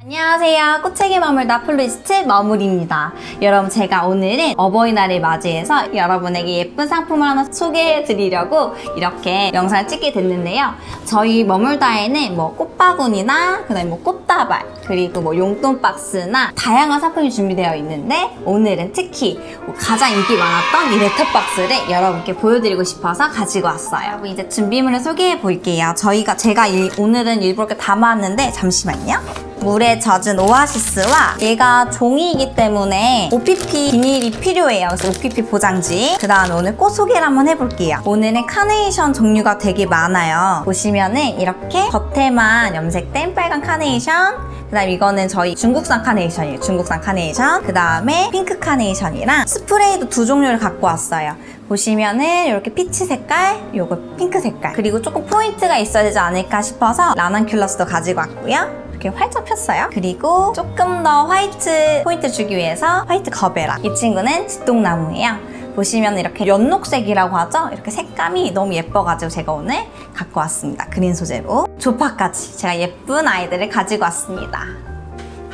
안녕하세요. 꽃책의 마물 나플리스트 머물입니다. 여러분, 제가 오늘은 어버이날을 맞이해서 여러분에게 예쁜 상품을 하나 소개해 드리려고 이렇게 영상을 찍게 됐는데요. 저희 머물다에는 뭐 꽃 바구니나 그다음에 뭐 꽃다발 그리고 뭐 용돈 박스나 다양한 상품이 준비되어 있는데 오늘은 특히 가장 인기 많았던 이 레터 박스를 여러분께 보여드리고 싶어서 가지고 왔어요. 여러분 이제 준비물을 소개해 볼게요. 저희가 제가 일- 오늘은 일부러 이렇게 담았는데 잠시만요. 물에 젖은 오아시스와 얘가 종이이기 때문에 OPP 비닐이 필요해요. 그래서 OPP 보장지. 그 다음에 오늘 꽃 소개를 한번 해볼게요. 오늘은 카네이션 종류가 되게 많아요. 보시면은 이렇게 겉에만 염색된 빨간 카네이션 그 다음 이거는 저희 중국산 카네이션이에요. 중국산 카네이션. 그 다음에 핑크 카네이션이랑 스프레이도 두 종류를 갖고 왔어요. 보시면은 이렇게 피치 색깔, 요거 핑크 색깔. 그리고 조금 포인트가 있어야 되지 않을까 싶어서 라난큘러스도 가지고 왔고요. 이렇게 활짝 폈어요. 그리고 조금 더 화이트 포인트 주기 위해서 화이트 거베라. 이 친구는 지똥나무예요. 보시면 이렇게 연녹색이라고 하죠? 이렇게 색감이 너무 예뻐가지고 제가 오늘 갖고 왔습니다. 그린 소재로. 조파까지 제가 예쁜 아이들을 가지고 왔습니다.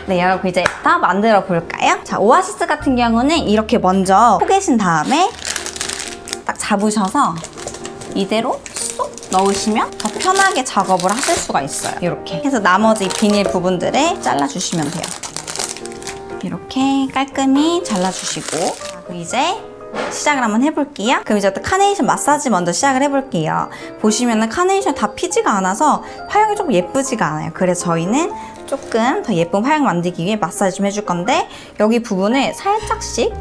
네, 여러분 이제부터 만들어 볼까요? 자, 오아시스 같은 경우는 이렇게 먼저 포개신 다음에 딱 잡으셔서 이대로 쏙 넣으시면 더 편하게 작업을 하실 수가 있어요. 이렇게 해서 나머지 비닐 부분들을 잘라주시면 돼요. 이렇게 깔끔히 잘라주시고 이제 시작을 한번 해볼게요. 그럼 이제 카네이션 마사지 먼저 시작을 해볼게요. 보시면은 카네이션 다 피지가 않아서 화형이 조금 예쁘지가 않아요. 그래서 저희는 조금 더 예쁜 화형 만들기 위해 마사지 좀 해줄 건데 여기 부분을 살짝씩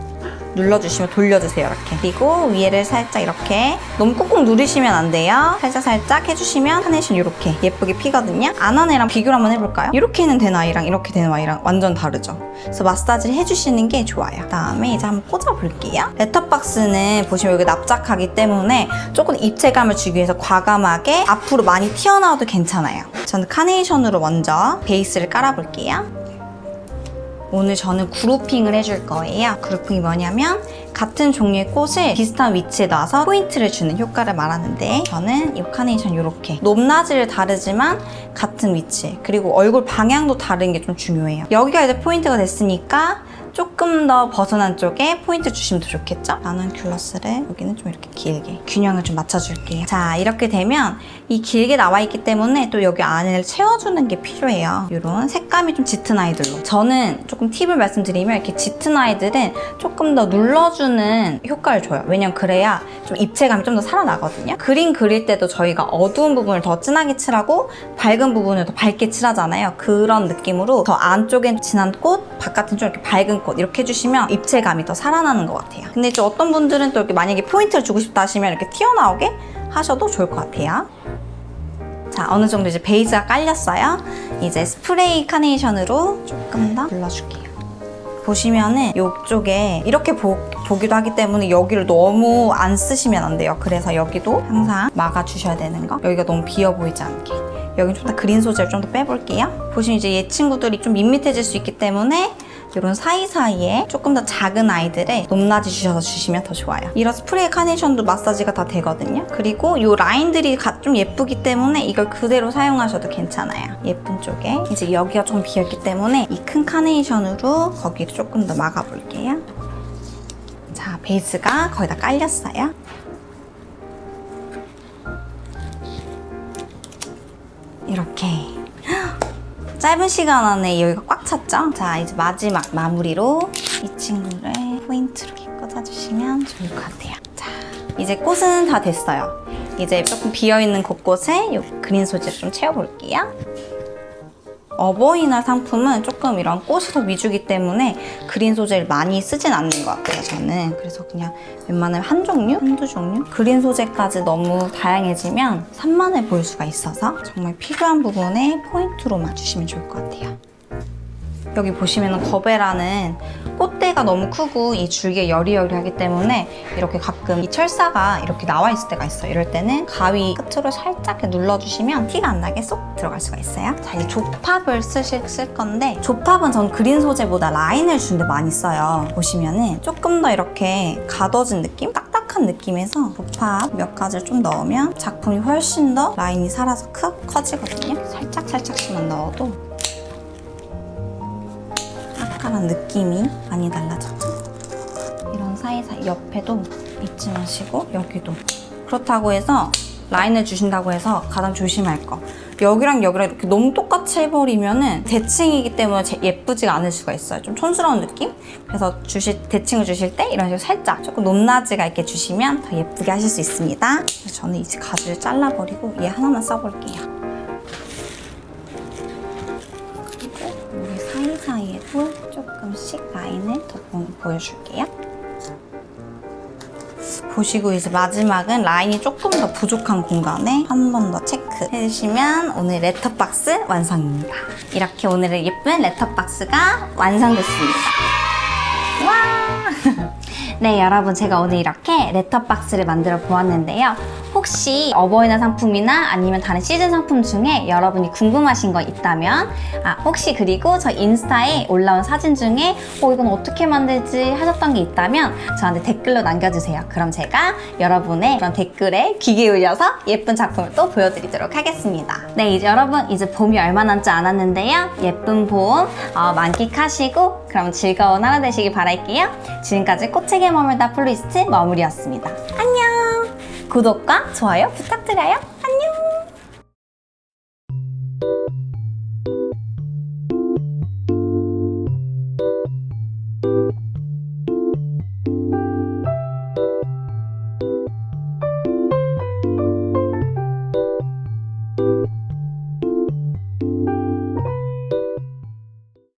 눌러주시면 돌려주세요 이렇게. 그리고 위에를 살짝 이렇게 너무 꾹꾹 누르시면 안 돼요. 살짝 살짝 해주시면 카네이션 이렇게 예쁘게 피거든요. 안한 애랑 비교를 한번 해볼까요? 이렇게는 된 아이랑 이렇게 되는 아이랑 완전 다르죠. 그래서 마사지를 해주시는 게 좋아요. 다음에 이제 한번 꽂아볼게요. 레터박스는 보시면 여기 납작하기 때문에 조금 입체감을 주기 위해서 과감하게 앞으로 많이 튀어나와도 괜찮아요. 저는 카네이션으로 먼저 베이스를 깔아볼게요 오늘 저는 그루핑을 해줄 거예요. 그루핑이 뭐냐면 같은 종류의 꽃을 비슷한 위치에 놔서 포인트를 주는 효과를 말하는데 저는 이 카네이션 이렇게 높낮이를 다르지만 같은 위치 그리고 얼굴 방향도 다른 게 좀 중요해요. 여기가 이제 포인트가 됐으니까 조금 더 벗어난 쪽에 포인트 주시면 더 좋겠죠? 나는 귤러스를 여기는 좀 이렇게 길게 균형을 좀 맞춰줄게요. 자 이렇게 되면 이 길게 나와 있기 때문에 또 여기 안을 채워주는 게 필요해요. 이런 색감이 좀 짙은 아이들로. 저는 조금 팁을 말씀드리면 이렇게 짙은 아이들은 조금 더 눌러주는 효과를 줘요. 왜냐면 그래야 좀 입체감이 좀 더 살아나거든요. 그림 그릴 때도 저희가 어두운 부분을 더 진하게 칠하고 밝은 부분을 더 밝게 칠하잖아요. 그런 느낌으로 더 안쪽엔 진한 꽃, 바깥은 좀 이렇게 밝은 꽃 이렇게 해주시면 입체감이 더 살아나는 것 같아요. 근데 이제 어떤 분들은 또 이렇게 만약에 포인트를 주고 싶다 하시면 이렇게 튀어나오게 하셔도 좋을 것 같아요. 자, 어느 정도 이제 베이스가 깔렸어요. 이제 스프레이 카네이션으로 조금 더 눌러줄게요. 보시면은 이쪽에 이렇게 보, 보기도 하기 때문에 여기를 너무 안 쓰시면 안 돼요. 그래서 여기도 항상 막아주셔야 되는 거. 여기가 너무 비어 보이지 않게. 여기 좀 더 그린 소재를 좀 더 빼볼게요. 보시면 이제 얘 친구들이 좀 밋밋해질 수 있기 때문에 이런 사이사이에 조금 더 작은 아이들의 높낮이 주셔서 주시면 더 좋아요. 이런 스프레이 카네이션도 마사지가 다 되거든요. 그리고 이 라인들이 가- 좀 예쁘기 때문에 이걸 그대로 사용하셔도 괜찮아요. 예쁜 쪽에. 이제 여기가 좀 비었기 때문에 이 큰 카네이션으로 거기를 조금 더 막아볼게요. 자, 베이스가 거의 다 깔렸어요. 이렇게. 짧은 시간 안에 여기가 꽉 찼죠? 자, 이제 마지막 마무리로 이 친구를 포인트로 꽂아주시면 좋을 것 같아요. 자, 이제 꽃은 다 됐어요. 이제 조금 비어있는 곳곳에 이 그린 소재를 좀 채워볼게요. 어버이날 상품은 조금 이런 꽃이 더 위주기 때문에 그린 소재를 많이 쓰진 않는 것 같아요, 저는. 그래서 그냥 웬만하면 한 종류? 한두 종류? 그린 소재까지 너무 다양해지면 산만해 보일 수가 있어서 정말 필요한 부분에 포인트로 맞추시면 좋을 것 같아요. 여기 보시면은 거베라는 꽃대가 너무 크고 이 줄기가 여리여리하기 때문에 이렇게 가끔 이 철사가 이렇게 나와 있을 때가 있어요. 이럴 때는 가위 끝으로 살짝 눌러주시면 티가 안 나게 쏙 들어갈 수가 있어요. 자, 이제 조팝을 쓰실 쓸 건데 조팝은 전 그린 소재보다 라인을 주는데 많이 써요. 보시면은 조금 더 이렇게 가둬진 느낌? 딱딱한 느낌에서 조팝 몇 가지를 좀 넣으면 작품이 훨씬 더 라인이 살아서 크, 커지거든요. 살짝 살짝씩만 넣어도 아까랑 느낌이 많이 달라졌죠? 이런 사이사이 옆에도 잊지 마시고 여기도. 그렇다고 해서 라인을 주신다고 해서 가장 조심할 거. 여기랑 여기랑 이렇게 너무 똑같이 해버리면은 대칭이기 때문에 제- 예쁘지가 않을 수가 있어요. 좀 촌스러운 느낌? 그래서 주실 대칭을 주실 때 이런 식으로 살짝 조금 높낮이가 있게 주시면 더 예쁘게 하실 수 있습니다. 저는 이제 가지를 잘라버리고 얘 하나만 써볼게요. 그리고 여기 사이사이에도 조금씩 라인을 더 보- 보여줄게요. 보시고 이제 마지막은 라인이 조금 더 부족한 공간에 한 번 더 체크 해주시면 오늘 레터박스 완성입니다. 이렇게 오늘의 예쁜 레터박스가 완성됐습니다. 와! 네, 여러분 제가 오늘 이렇게 레터박스를 만들어 보았는데요. 혹시 어버이날 상품이나 아니면 다른 시즌 상품 중에 여러분이 궁금하신 거 있다면 아, 혹시 그리고 저 인스타에 올라온 사진 중에 어, 이건 어떻게 만들지 하셨던 게 있다면 저한테 댓글로 남겨주세요. 그럼 제가 여러분의 그런 댓글에 귀 기울여서 예쁜 작품을 또 보여드리도록 하겠습니다. 네, 이제 여러분 이제 봄이 얼마 남지 않았는데요. 예쁜 봄 어, 만끽하시고 그럼 즐거운 하루 되시길 바랄게요. 지금까지 꽃책의 머물다 플리스트 머물이었습니다. 안녕! 구독과 좋아요 부탁드려요. 안녕!